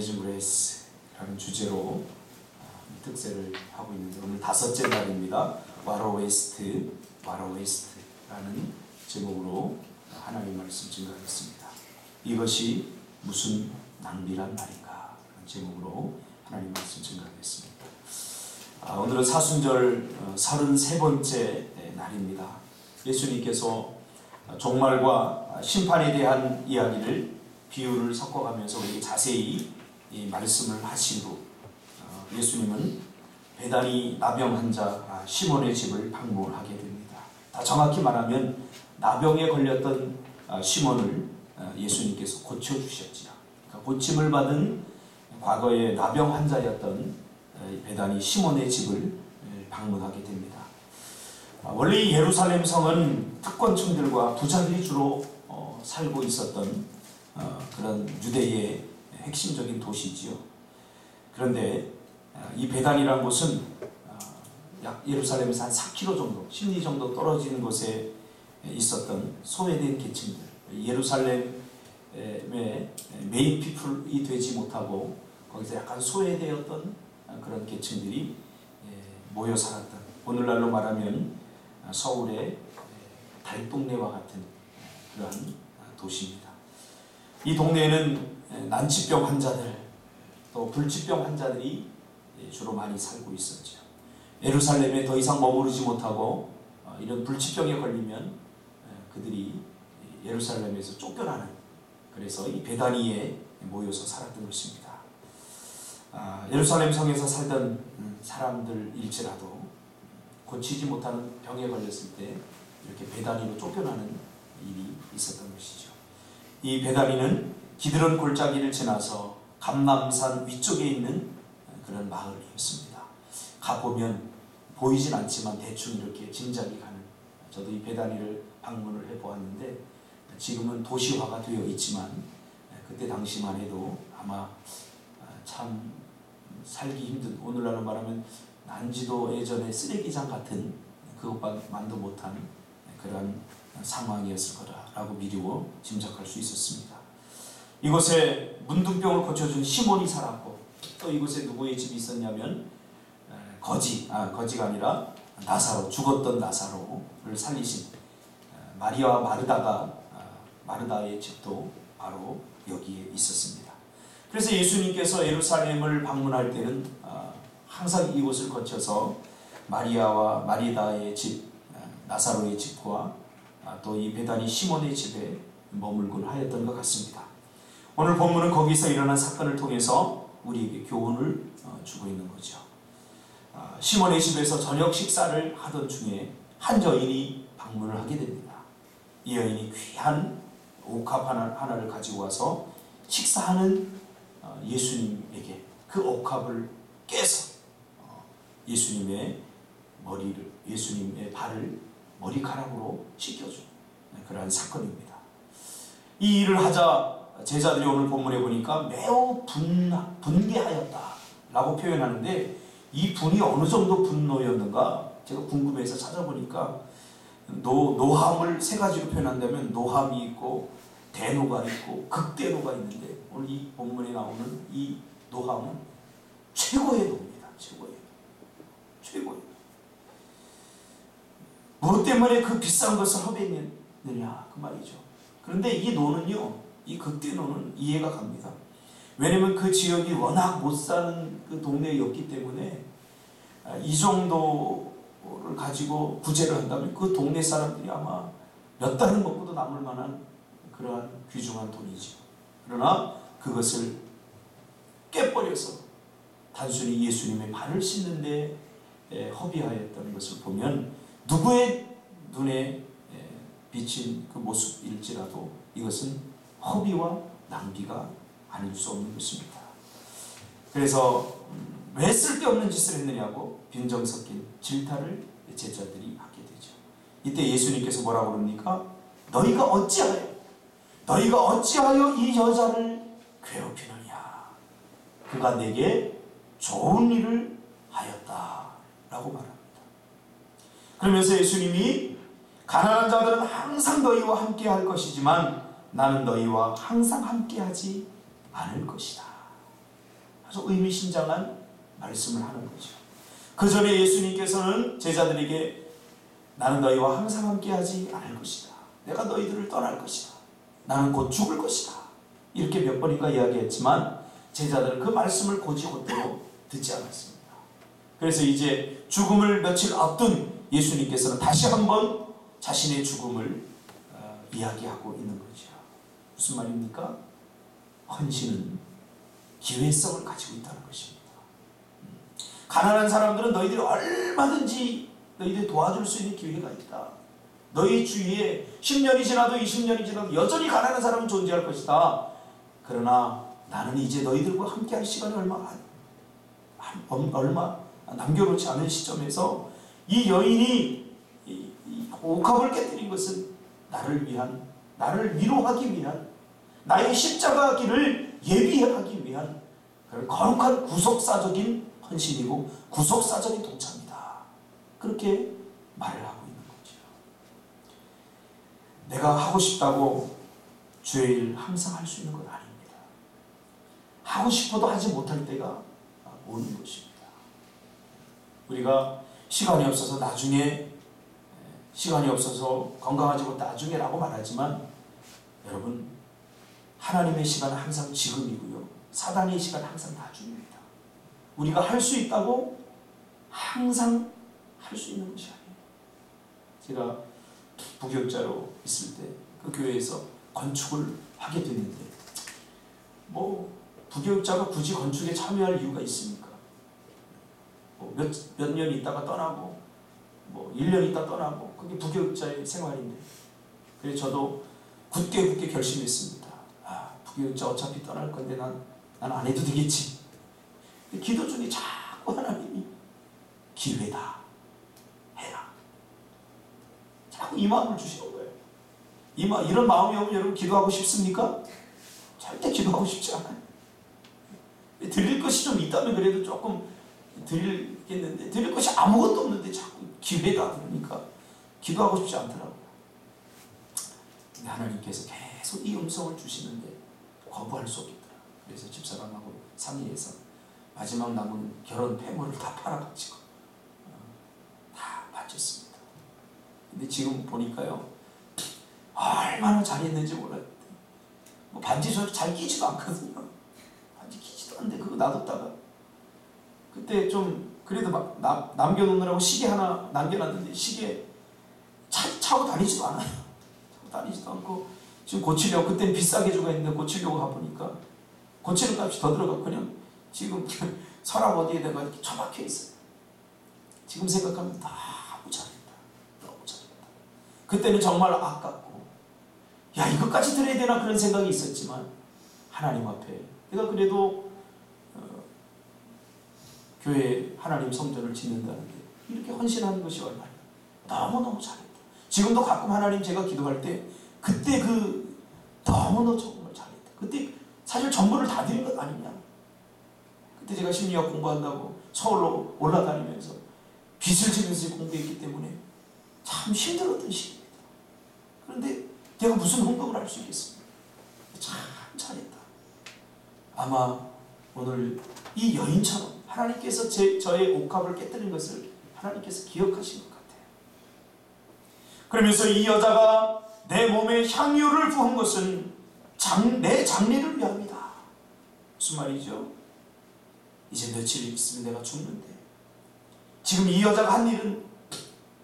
Amazing Grace라는 주제로 어, 특세를 하고 있는데 오늘 다섯째 날입니다. 와로 웨스트, 와로 웨스트라는 제목으로 하나님 말씀 증거하겠습니다. 이것이 무슨 낭비란 말인가? 제목으로 하나님 말씀 증거하겠습니다. 아, 오늘은 사순절 어, 33번째 날입니다. 예수님께서 종말과 심판에 대한 이야기를 비유를 섞어가면서 우리에게 자세히 이 말씀을 하신 후 어, 예수님은 배단이 나병 환자 시몬의 집을 방문하게 됩니다. 다 정확히 말하면 나병에 걸렸던 어, 시몬을 어, 예수님께서 고쳐주셨지요. 그러니까 고침을 받은 과거의 나병 환자였던 배단이 시몬의 집을 방문하게 됩니다. 아, 원래 예루살렘 성은 특권층들과 부자들이 주로 살고 있었던 그런 유대의 핵심적인 도시지요. 그런데 이 배단이라는 곳은 약 예루살렘에서 한 4km 정도, 10리 정도 떨어진 곳에 있었던 소외된 계층들, 예루살렘의 메인 피플이 되지 못하고 거기서 약간 소외되었던 그런 계층들이 모여 살았던 오늘날로 말하면 서울의 달동네와 같은 그러한 도시입니다. 이 동네에는 난치병 환자들 또 불치병 환자들이 주로 많이 살고 있었죠. 예루살렘에 더 이상 머무르지 못하고 이런 불치병에 걸리면 그들이 예루살렘에서 쫓겨나는 그래서 이 베다니에 모여서 살았던 것입니다. 아, 예루살렘 성에서 살던 사람들일지라도 고치지 못하는 병에 걸렸을 때 이렇게 베다니로 쫓겨나는 일이 있었던 것이죠. 이 베다니는 기드론 골짜기를 지나서 감남산 위쪽에 있는 그런 마을이었습니다. 가보면 보이진 않지만 대충 이렇게 짐작이 가는 저도 이 베다니를 방문을 해보았는데 지금은 도시화가 되어 있지만 그때 당시만 해도 아마 참 살기 힘든 오늘날로 말하면 난지도 예전에 쓰레기장 같은 그것만도 못한 그런 상황이었을 거라고 미루어 짐작할 수 있었습니다. 이곳에 문둥병을 고쳐준 시몬이 살았고 또 이곳에 누구의 집이 있었냐면 거지, 아 거지가 아니라 나사로 죽었던 나사로를 살리신 마리아와 마르다가 마르다의 집도 바로 여기에 있었습니다. 그래서 예수님께서 예루살렘을 방문할 때는 항상 이곳을 거쳐서 마리아와 마리다의 집, 나사로의 집과 또 이 베다니 시몬의 집에 머물곤 하였던 것 같습니다. 오늘 본문은 거기서 일어난 사건을 통해서 우리에게 교훈을 주고 있는 거죠. 시몬의 집에서 저녁 식사를 하던 중에 한 여인이 방문을 하게 됩니다. 이 여인이 귀한 옥합 하나 를 가지고 와서 식사하는 예수님에게 그 옥합을 깨서 예수님의 머리를 예수님의 발을 머리카락으로 씻겨준 그러한 사건입니다. 이 일을 하자 제자들이 오늘 본문에 보니까 매우 분, 분개하였다라고 표현하는데 이 분이 어느 정도 분노였는가 제가 궁금해서 찾아보니까 노, 노함을 세 가지로 표현한다면 노함이 있고 대노가 있고 극대노가 있는데 오늘 이 본문에 나오는 이 노함은 최고의 노입니다. 최고의 최고의 무엇 때문에 그 비싼 것을 허비했느냐 그 말이죠. 그런데 이 노는요, 이 극대노는 이해가 갑니다. 왜냐면 그 지역이 워낙 못 사는 그 동네였기 때문에 이 정도를 가지고 구제를 한다면 그 동네 사람들이 아마 몇 달을 먹고도 남을 만한 그러한 귀중한 돈이죠. 그러나 그것을 깨버려서 단순히 예수님의 발을 씻는데 허비하였다는 것을 보면 누구의 눈에 비친 그 모습일지라도 이것은 허비와 낭비가 아닐 수 없는 것입니다. 그래서 왜 쓸데없는 짓을 했느냐고 빈정 섞인 질타를 제자들이 하게 되죠. 이때 예수님께서 뭐라고 그럽니까? 너희가 어찌하여 너희가 어찌하여 이 여자를 괴롭히느냐? 그가 내게 좋은 일을 하였다. 라고 말합니다. 그러면서 예수님이 가난한 자들은 항상 너희와 함께 할 것이지만 나는 너희와 항상 함께 하지 않을 것이다. 아주 의미심장한 말씀을 하는 거죠. 그 전에 예수님께서는 제자들에게 나는 너희와 항상 함께하지 않을 것이다. 내가 너희들을 떠날 것이다. 나는 곧 죽을 것이다. 이렇게 몇 번인가 이야기했지만 제자들은 그 말씀을 고지고대로 듣지 않았습니다. 그래서 이제 죽음을 며칠 앞둔 예수님께서는 다시 한번 자신의 죽음을 어, 이야기하고 있는. 무슨 말입니까? 헌신은 기회성을 가지고 있다는 것입니다. 음. 가난한 사람들은 너희들이 얼마든지 너희들 도와줄 수 있는 기회가 있다. 너희 주위에 10년이 지나도 20년이 지나도 여전히 가난한 사람은 존재할 것이다. 그러나 나는 이제 너희들과 함께 할 시간이 얼마 얼마 남겨놓지 않은 시점에서 이 여인이 옥합을 깨뜨린 것은 나를 위한 나를 위로하기 위한 나의 십자가 길을 예비하기 위한 그런 거룩한 구속사적인 헌신이고 구속사적인 동참이다. 그렇게 말을 하고 있는 거죠. 내가 하고 싶다고 주의 일 항상 할 수 있는 건 아닙니다. 하고 싶어도 하지 못할 때가 오는 것입니다. 우리가 시간이 없어서 나중에 시간이 없어서 건강하지 못 나중에라고 말하지만 여러분 하나님의 시간은 항상 지금이고요. 사단의 시간은 항상 나중입니다. 우리가 할 수 있다고 항상 할 수 있는 것이 아니에요. 제가 부교육자로 있을 때 그 교회에서 건축을 하게 됐는데 뭐 부교육자가 굳이 건축에 참여할 이유가 있습니까? 뭐 몇, 몇년 있다가 떠나고 뭐 1년 있다 떠나고 그게 부교육자의 생활인데 그래서 저도 굳게 굳게 결심했습니다. 아, 부교육자 어차피 떠날 건데 난 난 안 해도 되겠지. 기도 중에 자꾸 하나님이 기회다. 해라. 자꾸 이 마음을 주시는 거예요. 이 마, 이런 마음이 오면 여러분 기도하고 싶습니까? 절대 기도하고 싶지 않아요. 드릴 것이 좀 있다면 그래도 조금 드리겠는데 드릴 것이 아무것도 없는데 자꾸 기회가 그러니까 기도하고 싶지 않더라고요. 하나님께서 계속 이 음성을 주시는데 거부할 수 없겠더라. 그래서 집사람하고 상의해서 마지막 남은 결혼 폐물을 다 팔아가지고 어, 다 바쳤습니다. 근데 지금 보니까요 얼마나 잘했는지 몰랐는데 뭐 반지 잘 끼지도 않거든요. 반지 끼지도 않는데 그거 놔뒀다가 그때 좀 그래도 막 남, 남겨놓느라고 시계 하나 남겨놨는데 시계 차, 차고 다니지도 않아요. 차고 다니지도 않고 지금 고치려고 그때 비싸게 주고 했는데 고치려고 가보니까 고치는 값이 더 그냥 지금 서랍 어디에다가 이렇게 처박혀 있어요. 지금 생각하면 너무 잘했다. 너무 잘했다. 그때는 정말 아깝고 야 이것까지 드려야 되나 그런 생각이 있었지만 하나님 앞에 내가 그래도 어, 교회 하나님 성전을 짓는다는데 이렇게 헌신하는 것이 얼마나 너무너무 잘했다. 지금도 가끔 하나님 제가 기도할 때 그때 그 너무너무 정말 잘했다. 그때 사실 전부를 다 드린 것 아니냐. 그때 제가 심리학 공부한다고 서울로 올라다니면서 빚을 지면서 공부했기 때문에 참 힘들었던 시기입니다. 그런데 내가 무슨 헌금을 할 수 있겠습니까? 참 잘했다. 아마 오늘 이 여인처럼 하나님께서 제, 저의 옥합을 깨뜨린 것을 하나님께서 기억하신 것 같아요. 그러면서 이 여자가 내 몸에 향유를 부은 것은 장, 내 장례를 위함이다. 무슨 말이죠? 이제 며칠 있으면 내가 죽는데 지금 이 여자가 한 일은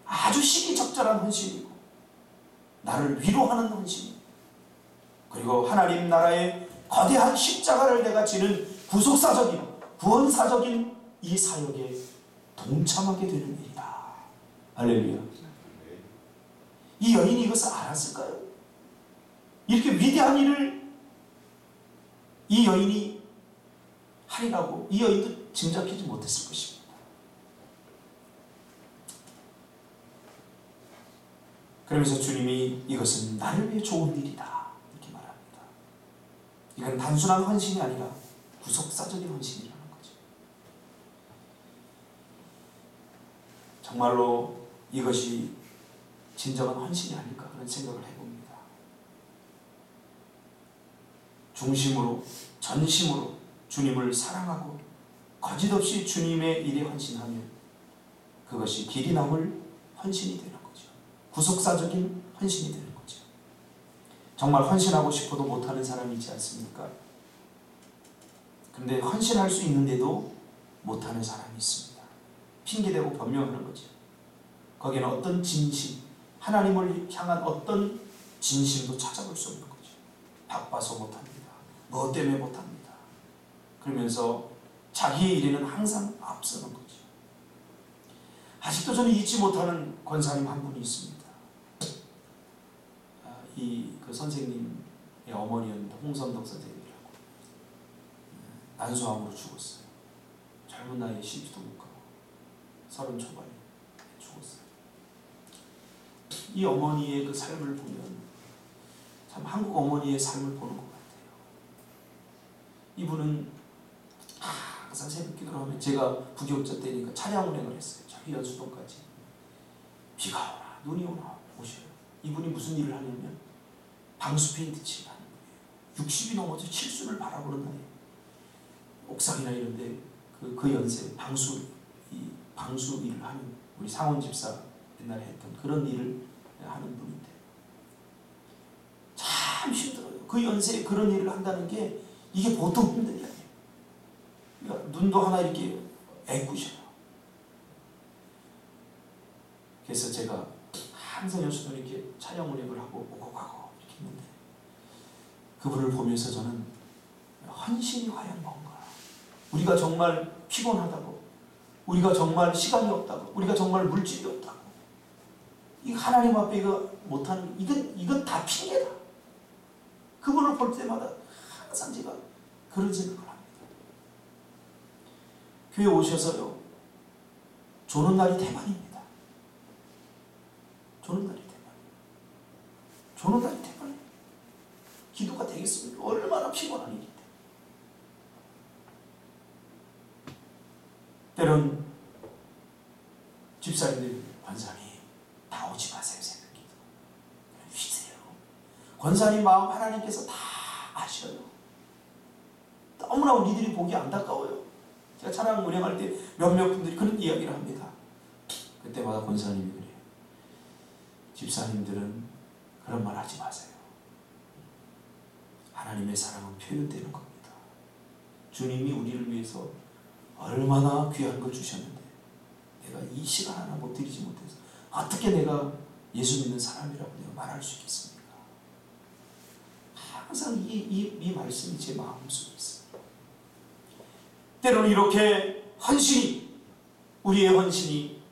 아주 시기적절한 헌신이고 나를 위로하는 헌신 그리고 하나님 나라의 거대한 십자가를 내가 지는 구속사적인 구원사적인 이 사역에 동참하게 되는 일이다. 할렐루야. 이 여인이 이것을 알았을까요? 이렇게 위대한 일을 이 여인이 하리라고 이 여인도 짐작하지 못했을 것입니다. 그러면서 주님이 이것은 나를 위해 좋은 일이다. 이렇게 말합니다. 이건 단순한 헌신이 아니라 구속사적인 헌신이라는 거죠. 정말로 이것이 진정한 헌신이 아닐까 그런 생각을 해봅니다. 중심으로, 전심으로 주님을 사랑하고 거짓없이 주님의 일에 헌신하면 그것이 길이 남을 헌신이 되는 거죠. 구속사적인 헌신이 되는 거죠. 정말 헌신하고 싶어도 못하는 사람이 있지 않습니까? 그런데 헌신할 수 있는데도 못하는 사람이 있습니다. 핑계대고 변명하는 거죠. 거기는 어떤 진심, 하나님을 향한 어떤 진심도 찾아볼 수 없는 거죠. 바빠서 못합니다. 뭐 때문에 못합니다. 그러면서 자기의 일에는 항상 앞서는 거죠. 아직도 저는 잊지 못하는 권사님 한 분이 있습니다. 아, 이그 선생님의 어머니였는데 홍선덕 선생님이라고 난소암으로 죽었어요. 젊은 나이에 시집도 못 가고 서른 초반에 죽었어요. 이 어머니의 그 삶을 보면 참 한국 어머니의 삶을 보는 것 같아요. 이분은 항상 새벽 기도를 하면 제가 부교자 때니까 차량 운행을 했어요. 저기 연수동까지. 비가 오나 눈이 오나 오셔요. 이분이 무슨 일을 하냐면 방수 페인트 칠을 하는 거예요. 60이 넘어서 칠수를 바라보는 날이에요. 옥상이나 이런데 그, 그 연세 방수 이 방수 일을 하는 우리 상원 집사 옛날에 했던 그런 일을 하는 분인데 참 힘들어요. 그 연세에 그런 일을 한다는 게 이게 보통 힘든 게 아니에요. 그러니까 눈도 하나 이렇게 애꾸셔요. 그래서 제가 항상 연수도 이렇게 촬영 운행을 하고 오고 가고 이렇게 했는데 그분을 보면서 저는 헌신이 과연 뭔가 우리가 정말 피곤하다고 우리가 정말 시간이 없다고 우리가 정말 물질이 없다고 이 하나님 앞에 이거 못하는 이건 이건 다 핑계다. 그분을 볼 때마다 항상 제가 그런 생각을 합니다. 교회 오셔서요 조는 날이 대만입니다. 조는 날이 대만. 조는 날이 대만. 기도가 되겠습니까? 얼마나 피곤한 일인데. 때론 집사님들 권사님 다 오지 마세요 새벽기도. 쉬세요. 권사님 마음 하나님께서 다 아셔요. 너무나 우리들이 보기 안타까워요. 제가 찬양 운영할 때 몇몇 분들이 그런 이야기를 합니다. 그때마다 권사님이 그래요. 집사님들은 그런 말 하지 마세요. 하나님의 사랑은 표현되는 겁니다. 주님이 우리를 위해서 얼마나 귀한 걸 주셨는데 내가 이 시간 하나 못 드리지 못해서 어떻게 내가 예수 믿는 사람이라고 내가 말할 수 있겠습니까? 항상 이, 이, 이 말씀이 제 마음속에 있습니다. 때로는 이렇게 헌신이 우리의 헌신이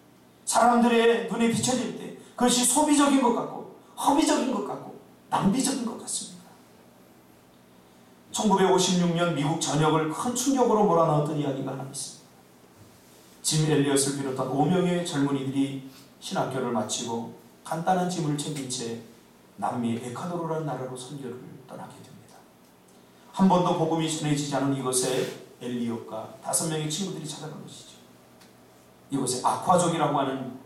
사람들의 눈에 비춰질 때 그것이 소비적인 것 같고 허비적인 것 같고 낭비적인 것 같습니다. 1956년 미국 전역을 큰 충격으로 몰아넣었던 이야기가 하나 있습니다. 짐 엘리엇을 비롯한 5명의 젊은이들이 신학교를 마치고 간단한 짐을 챙긴 채 남미 에콰도르라는 나라로 선교를 떠나게 됩니다. 한 번도 복음이 전해지지 않은 이곳에 엘리엇과 다섯 명의 친구들이 찾아간 것이죠. 이곳에 아ኳ족이라고 하는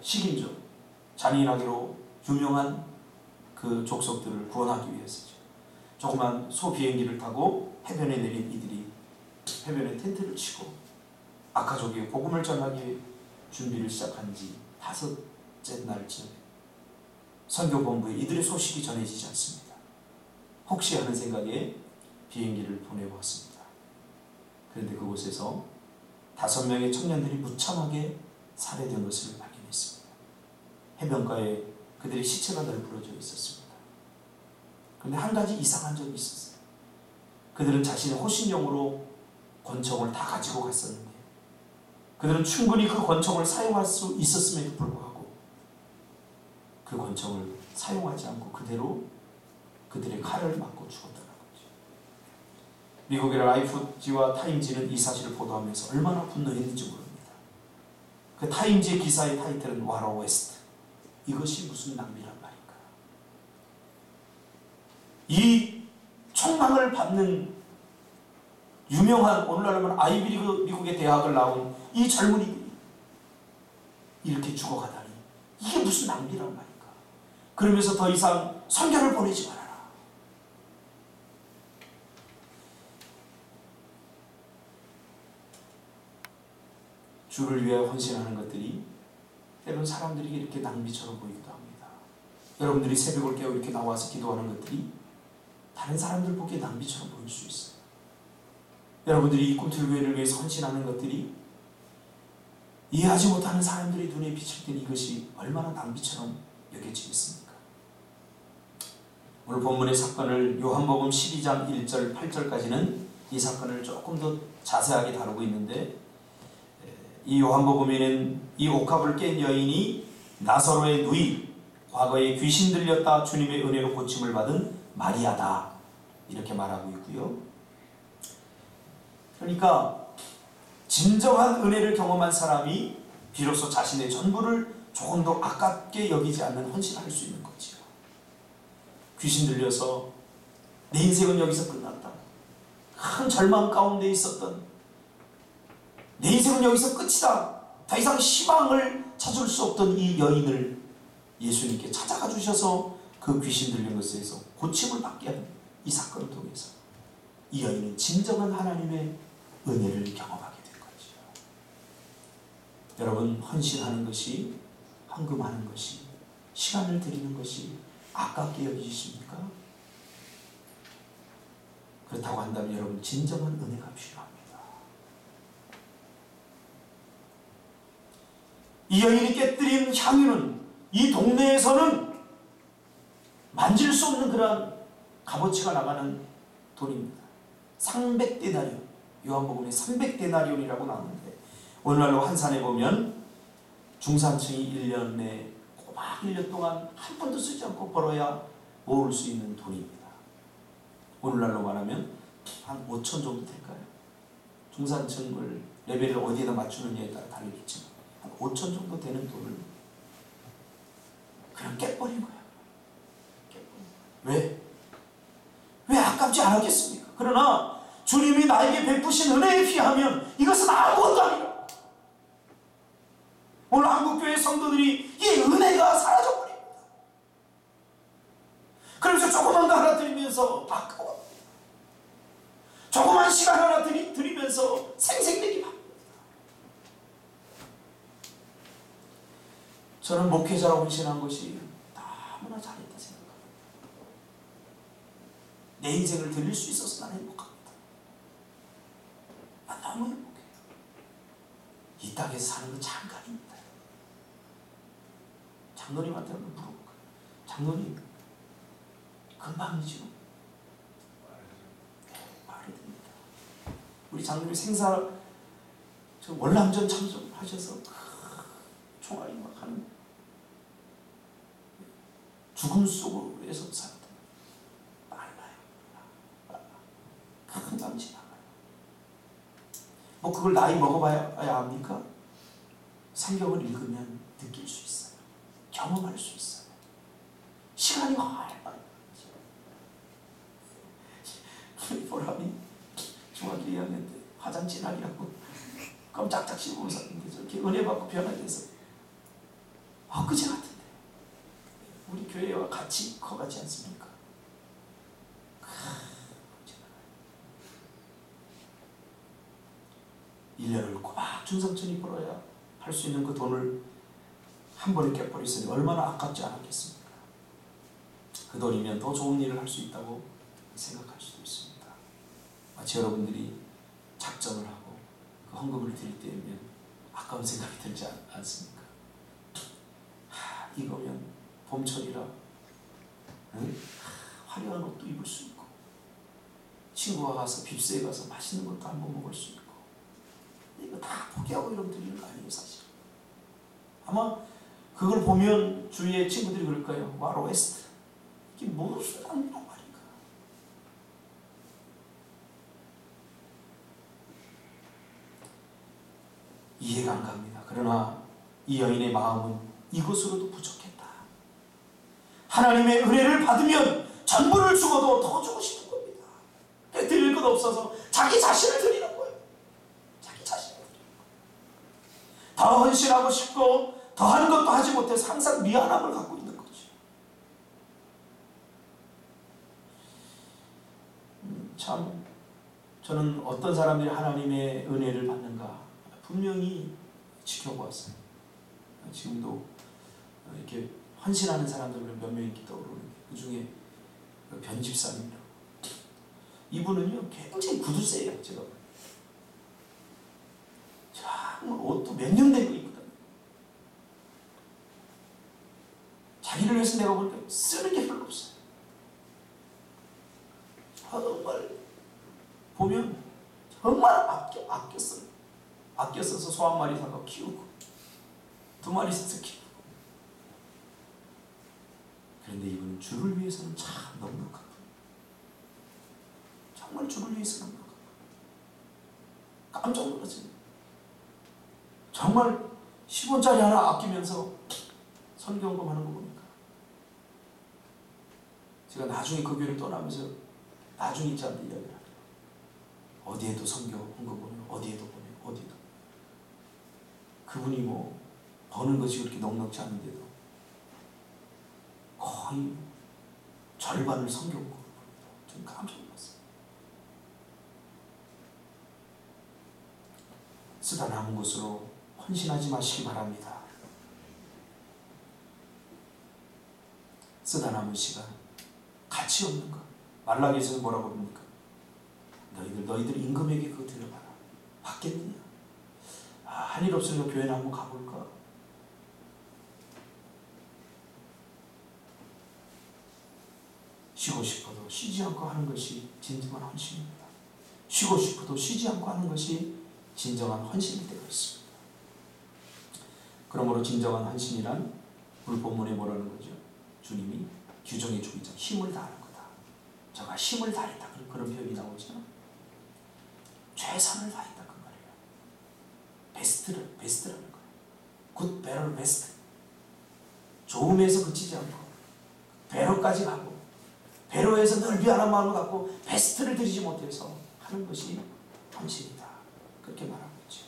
식인족, 잔인하기로 유명한 그 족속들을 구원하기 위해서죠. 조그만 소 비행기를 타고 해변에 내린 이들이 해변에 텐트를 치고 아카족에 복음을 전하기 준비를 시작한 지 다섯째 날쯤 선교본부에 이들의 소식이 전해지지 않습니다. 혹시 하는 생각에 비행기를 보내보았습니다. 그런데 그곳에서 다섯 명의 청년들이 무참하게 살해된 것을 발견했습니다. 해변가에 그들의 시체가 널브러져 있었습니다. 그런데 한 가지 이상한 점이 있었어요. 그들은 자신의 호신용으로 권총을 다 가지고 갔었는데 그들은 충분히 그 권총을 사용할 수 있었음에도 불구하고 그 권총을 사용하지 않고 그대로 그들의 칼을 맞고 죽었다는 거죠. 미국의 라이프지와 타임지는 이 사실을 보도하면서 얼마나 분노했는지 모릅니다. 그 타임지의 기사의 타이틀은 와로 웨스트. 이것이 무슨 낭비란 말인가. 이 총망을 받는 유명한 오늘날로 하 아이비리그 미국의 대학을 나온 이 젊은이들이 이렇게 죽어가다니 이게 무슨 낭비란 말인가? 그러면서 더 이상 선교를 보내지 말아라. 주를 위해 헌신하는 것들이 때론 사람들에게 이렇게 낭비처럼 보이기도 합니다. 여러분들이 새벽을 깨어 이렇게 나와서 기도하는 것들이 다른 사람들 보기에 낭비처럼 보일 수 있어요. 여러분들이 이 꿈틀교회를 위해서 헌신하는 것들이 이해하지 못하는 사람들의 눈에 비칠 때 이것이 얼마나 낭비처럼 여겨지겠습니까? 오늘 본문의 사건을 요한복음 12장 1절 8절까지는 이 사건을 조금 더 자세하게 다루고 있는데 이 요한복음에는 이 옥합을 깬 여인이 나사로의 누이 과거에 귀신 들렸다 주님의 은혜로 고침을 받은 마리아다 이렇게 말하고 있고요. 그러니까 진정한 은혜를 경험한 사람이 비로소 자신의 전부를 조금 더 아깝게 여기지 않는 헌신할 수 있는 거지요. 귀신 들려서 내 인생은 여기서 끝났다. 큰 절망 가운데 있었던 내 인생은 여기서 끝이다. 더 이상 희망을 찾을 수 없던 이 여인을 예수님께 찾아가 주셔서 그 귀신 들린 것에서 고침을 받게 한이 사건을 통해서 이 여인은 진정한 하나님의 은혜를 거죠. 여러분 헌신하는 것이 헌금하는 것이 시간을 드리는 것이 아깝게 여기십니까? 그렇다고 한다면 여러분 진정한 은혜가 필요합니다. 이 여인이 깨뜨린 향유는 이 동네에서는 만질 수 없는 그러한 값어치가 나가는 돈입니다. 300데나리온. 요한복음에 300데나리온이라고 나오는데 오늘날로 환산해 보면 중산층이 1년에 꼬박 1년 동안 한 번도 쓰지 않고 벌어야 모을 수 있는 돈입니다. 오늘날로 말하면 한 5천 정도 될까요? 중산층을 레벨을 어디에다 맞추느냐에 따라 다르겠지만 한 5천 정도 되는 돈을 그냥 깨버린 거야. 왜? 왜 아깝지 않았겠습니까? 그러나 주님이 나에게 베푸신 은혜에 비하면 이것은 아무것도 아니라 오늘 한국교회 성도들이 이 은혜가 사라져버립니다. 그러면서 조그만 거 하나 드리면서 아까워. 조그만 시간 하나 드리, 드리면서 생생내기 바쁩니다. 저는 목회자로 헌신한 것이 너무나 잘했다 생각합니다. 내 인생을 드릴 수 있어서 난 행복합니다. 난 너무 행복해요. 이 땅에서 사는 건 잠깐입니다. 장로님한테는 물어볼 거예요. 장로님, 금방이죠. 말이 됩니다. 우리 장로님 생사, 저 월남전 참석하셔서 총알이 막 하는 죽음 속에서 살았다. 빨라요. 빨라. 금방 지나가요. 뭐 그걸 나이 먹어봐야 합니까? 성경을 읽으면 느낄 수 있어요. 경험할 수 있어요. 시간이 활발 우리 보람이 중학교 2학년 때 화장 진학이라고 깜짝짝 씹으면서 샀는데 저렇게 은혜 받고 변화돼서 엊그제 같은데 우리 교회와 같이 커가지 않습니까? 1년을 꼬박 중상천이 벌어야 할 수 있는 그 돈을 한 번에 깨버렸으니 얼마나 아깝지 않았겠습니까? 그 돈이면 더 좋은 일을 할 수 있다고 생각할 수도 있습니다. 마치 여러분들이 작정을 하고 그 헌금을 드릴 때면 아까운 생각이 들지 않, 않습니까? 하, 이거면 봄철이라 응? 하, 화려한 옷도 입을 수 있고 친구가 가서 빕스에 가서 맛있는 것도 한번 먹을 수 있고 이거 다 포기하고 이러면 드리는 거 아니에요 사실 아마 그걸 보면 주위의 친구들이 그럴 거예요. 와 로 웨스트. 이게 무슨 낭비란 말인가 이해가 안 갑니다. 그러나 이 여인의 마음은 이것으로도 부족했다. 하나님의 은혜를 받으면 전부를 죽어도 더 주고 싶은 겁니다. 드릴 것 없어서 자기 자신을 드리는 거예요. 자기 자신을 드리는 거예요. 더 헌신하고 싶고 더한 것도 하지 못해서 항상 미안함을 갖고 있는 음, 참 저는 어떤 사람들이 하나님의 은혜를 받는가 분명히 지켜보았어요. 지금도 이렇게 헌신하는 사람들 몇 명이 떠오르는데 그 중에 그 변집사님이라고. 이분은요 굉장히 구두쇠예요 제가. 정말 옷도 몇 년 된 거 자기를 위해서 내가 보니까 쓰는 게 별로 없어요 정말 보면 정말 아껴 써요 아껴 써서 소 한 마리 사가 키우고 두 마리 키우고 그런데 이분은 주를 위해서는 참 넉넉한 분. 정말 주를 위해서 넉넉한 분. 깜짝 놀랐어요. 정말 10원짜리 하나 아끼면서 선경금 하는 거 보니까 제가 나중에 그 교회를 떠나면서 나중에 있지 않는 이야기를 하더라고요. 어디에도 선교 헌금 보내 어디에도 보내 어디에도 그분이 뭐 버는 것이 그렇게 넉넉지 않은데도 거의 절반을 성경으로 좀 깜짝 놀랐어요. 쓰다 남은 것으로 헌신하지 마시기 바랍니다. 쓰다 남은 시간 가치 없는 것 말라기에서 뭐라고 합니까? 너희들 너희들 임금에게 그거 들여봐라. 받겠느냐? 아, 한일 없으니까 교회나 한번 가볼까? 쉬고 싶어도 쉬지 않고 하는 것이 진정한 헌신입니다. 쉬고 싶어도 쉬지 않고 하는 것이 진정한 헌신일 때가 있습니다. 그러므로 진정한 헌신이란 본문에 뭐라는 거죠? 주님이 규정해 주기 전 힘을 다하는 거다. 저가 힘을 다했다. 그런 표현이 나오잖아. 최선을 다했다 그 말이에요. 베스트를 베스트라는 거예요. 굿 베럴 베스트. 좋음에서 그치지 않고 배로까지 가고 배로에서 늘 미안한 마음을 갖고 베스트를 드리지 못해서 하는 것이 헌신이다. 그렇게 말하고 있죠.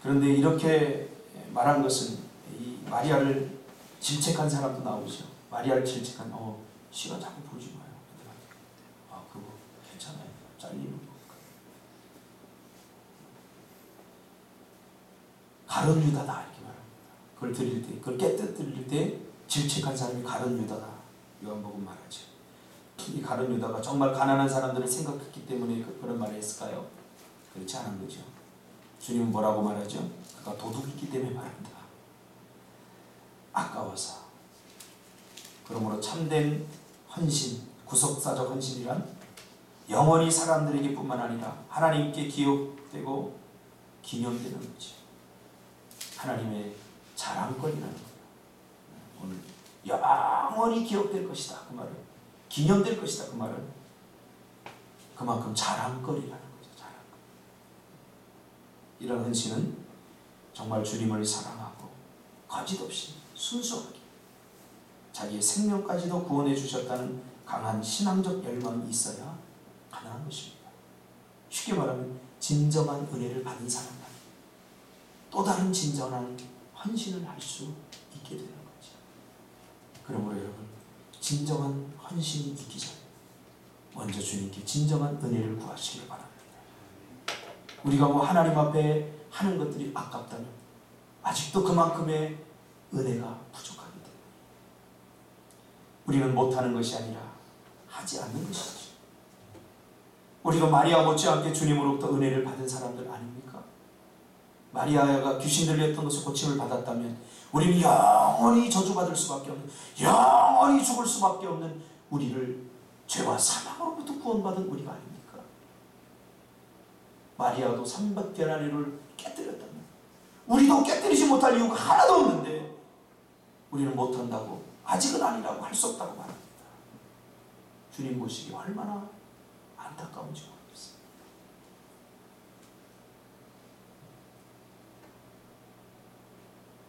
그런데 이렇게 말한 것은 이 마리아를 질책한 사람도 나오죠. 마리아를 질책한 어 시간 자꾸 보지 마요. 아 그거 괜찮아요. 잘리는 거. 가론 유다다 이렇게 말합니다. 그걸 드릴 때, 그걸 깨뜨릴 때 질책한 사람이 가론 유다다. 요한복음 말하죠. 이 가론 유다가 정말 가난한 사람들을 생각했기 때문에 그- 그런 말을 했을까요? 그렇지 않은 거죠. 주님은 뭐라고 말하죠? 그가 도둑이기 때문에 말한다. 아까워서. 그러므로 참된 헌신, 구속사적 헌신이란 영원히 사람들에게 뿐만 아니라 하나님께 기억되고 기념되는 거죠. 하나님의 자랑거리라는 거예요. 오늘 영원히 기억될 것이다. 그 말은 기념될 것이다. 그 말은 그만큼 자랑거리라는 거죠. 자랑거리. 이런 헌신은 정말 주님을 사랑하고 거짓 없이 순수하게 자기의 생명까지도 구원해 주셨다는 강한 신앙적 열망이 있어야 가능한 것입니다. 쉽게 말하면 진정한 은혜를 받은 사람만 또 다른 진정한 헌신을 할 수 있게 되는 거죠. 그러므로 여러분 진정한 헌신이 있기 전에 먼저 주님께 진정한 은혜를 구하시길 바랍니다. 우리가 뭐 하나님 앞에 하는 것들이 아깝다면 아직도 그만큼의 은혜가 부족하기 때문에 우리는 못하는 것이 아니라 하지 않는 것이죠. 우리가 마리아 못지않게 주님으로부터 은혜를 받은 사람들 아닙니까? 마리아가 귀신 들렸던 것을 고침을 받았다면 우리는 영원히 저주받을 수밖에 없는 영원히 죽을 수밖에 없는 우리를 죄와 사망으로부터 구원받은 우리가 아닙니까? 마리아도 삼백 데나리를 깨뜨렸다면 우리도 깨뜨리지 못할 이유가 하나도 없는데 우리는 못한다고 아직은 아니라고 할 수 없다고 말합니다. 주님 보시기 얼마나 안타까운지 모르겠어요.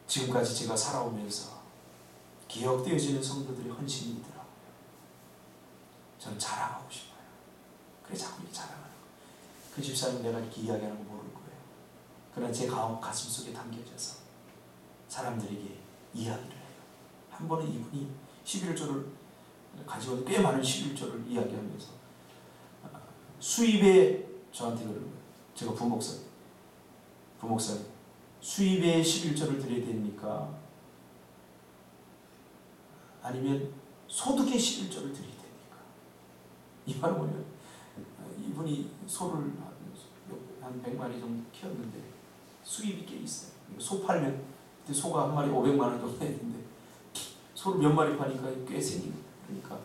지금까지 제가 살아오면서 기억되어지는 성도들의 헌신이 있더라고요. 저는 자랑하고 싶어요. 그래 자꾸 자랑하는 거예요. 그 집사님 내가 이렇게 이야기하는 거 모를 거예요. 그러나 제 가슴 속에 담겨져서 사람들에게 이야기를. 한 번은 이분이 11조를 가지고 꽤 많은 11조를 이야기하면서 수입에 저한테 그러는 거예요. 제가 부목사 부목사님 수입에 11조를 드려야 됩니까? 아니면 소득의 11조를 드려야 됩니까? 이 말은 뭐냐면 이분이 소를 한- 한 100마리 정도 키웠는데 수입이 꽤 있어요. 소 팔면 소가 한 마리 500만 원 정도 했는데 소를 몇 마리 파니까 꽤 생긴 그러니까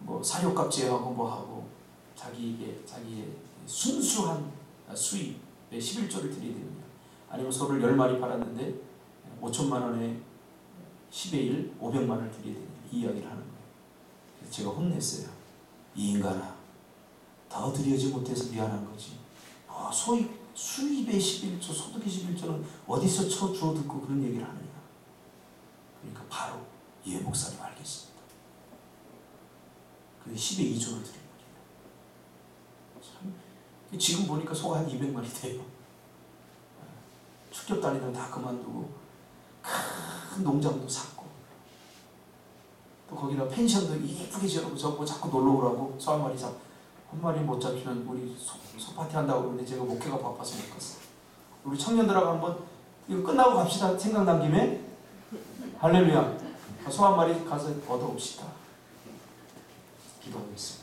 뭐 사료값 제하고 뭐 하고 자기에게 자기의 순수한 수입에 11조를 드려야 됩니다. 아니면 소를 10마리 팔았는데 5천만 원에 10의 1, 500만 원을 드려야 됩니다. 이 이야기를 하는 거예요. 그래서 제가 혼냈어요. 이 인간아, 더 드려지 못해서 미안한 거지. 어, 소입, 수입의 11조, 소득의 11조는 어디서 쳐 주워 듣고 그런 얘기를 하느냐. 그러니까 바로 예 목사님 알겠습니다. 그래서 10의 2조를 드린 거죠. 참, 지금 보니까 소가 한 200마리 돼요. 축협 다니던 다 그만두고 큰 농장도 샀고 또 거기다 펜션도 이쁘게 지어놓고 자꾸 놀러 오라고 소 한 마리 잡. 한 마리 못 잡히면 우리 소, 소 파티 한다고 그러는데 제가 목회가 바빠서 못 갔어. 우리 청년들하고 한번 이거 끝나고 갑시다. 생각 난 김에 할렐루야. 소한 마리 가서 얻어옵시다. 기도하겠습니다.